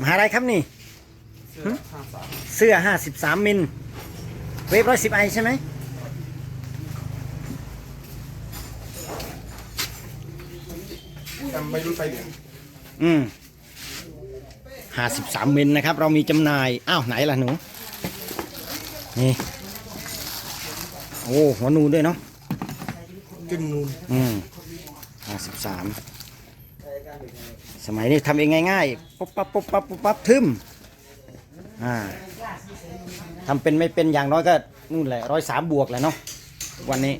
มหาอะไรครับนี่ เสื้อห้าสามเสื้อ53มิล เวฟร้อยสิบไอใช่ไหมจำไปรุ่นไปเหรียญอืมมิลนะครับ เรามีจำหน่าย อ้าว ไหนล่ะหนู นี่ โอ้ หัวนูด้วยเนาะ กึ่งนูนอืม53สมัยนี้ทำเองง่ายๆปุ๊บปั๊บปุ๊บปั๊บปุ๊บปั๊บทึมอ่าทำเป็นไม่เป็นอย่างน้อยก็นู่นแหละร้อยสามบวกแหละเนาะวันนี้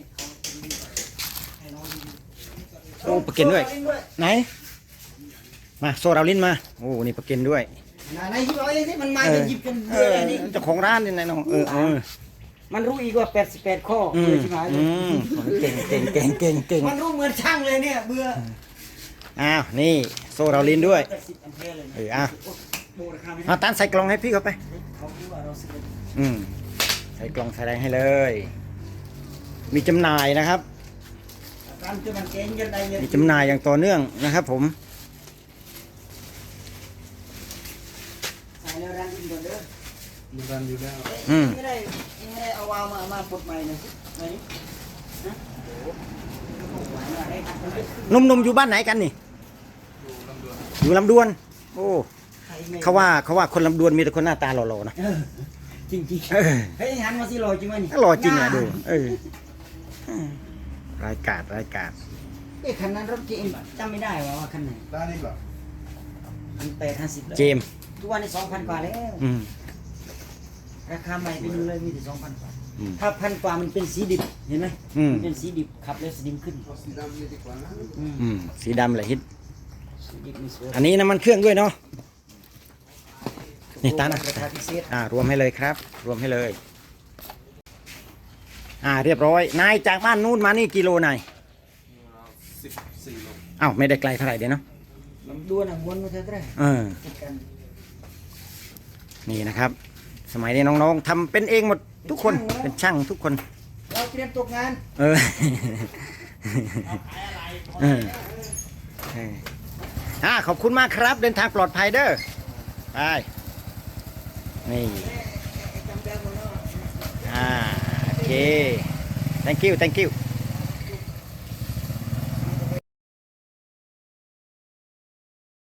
โอ้ประเก็นด้วย ไหน มาโซดาลินมา โอ้นี่ประเก็นด้วยไหนหยิบเอาเองที่มันมาเอจะหยิบกันเอเยอะอเลยนี่เจ้าของร้านนี่นะน้องเออเออ มันรู้อีกว่า 88 ข้ออืเลมยใช่ไหมอืมเก่งเก่งเก่งเก่งเก่งมันรู้เหมือนช่างเลยเนี่ยเบื่ออ้าวนี่โซดาลินด้วย80แอมเปร์เลยเอออะโบราคาไม่เอาตันใส่กล่องให้พี่เขาไป เขาคิดว่าเราซื้ออืมใส่กล่องใส่แรงให้เลย มีจำหน่ายนะครับ ร้านที่มันเก่งกันได้เยอะมีจำหน่ายอย่างต่อเนื่องนะครับ ผม ใส่แล้วร้านอินก่อนเด้อ มีรันอยู่แล้วอืม ไม่ได้ไม่ได้เอาวาวมามาปลดใหม่นะไหนนะโอ้โหหวานมากเลยครับมันเป็นหนุ่มๆอยู่บ้านไหนกันนี่ ดูลำดวนอยู่ลำดวน โอ้ไข่ไม่เขาว่าเขาว่าคนลำดวนมีแต่คนหน้าตาหล่อๆนะเออจริงจริงๆเออเฮ้ยหันมาสิรอจริงไหมนี่หล่อจริงอะดูเออรายการรายการเอ้ยคันนั้นรถเก๋งจำไม่ได้ว่าว่าคันไหนด้านนี้แบบพันแปดห้าสิบเจมส์ทุกวันนี้สองพันกว่าแล้วอืม ราคาใหม่ไปดูเลยมีแต่สองพันกว่าอืมถ้าพันกว่ามันเป็นสีดิบเห็นไหมอืม นเป็นสีดิบขับแล้วสนิมขึ้นเอาสีดำนี่ดีกว่านะอืมอืมสีดำแหละฮิต สีดิบมีสวยอันนี้น้ำมันเครื่องด้วยเนาะ นี่ตานะราคาพิเศษอ่ารวมให้เลยครับ รวมให้เลย อ่าเรียบร้อย นายจากบ้านนู้นมานี่กิโลนายสิบสี่โลอ้าวไม่ได้ไกลเท่าไหร่เดี๋ยวเนาะ ลำดวนอะวนมาเท่าไหร่เออ ติดกันนี่นะครับ สมัยนี้น้องๆทำเป็นเองหมดทุกคนเป็นช่างทุกคน เราเตรียมตกงานเออเออเอออ่าขอบคุณมากครับ เดินทางปลอดภัยเด้อไปนี่จำได้หมดแล้วอ่าโอเค thank you thank you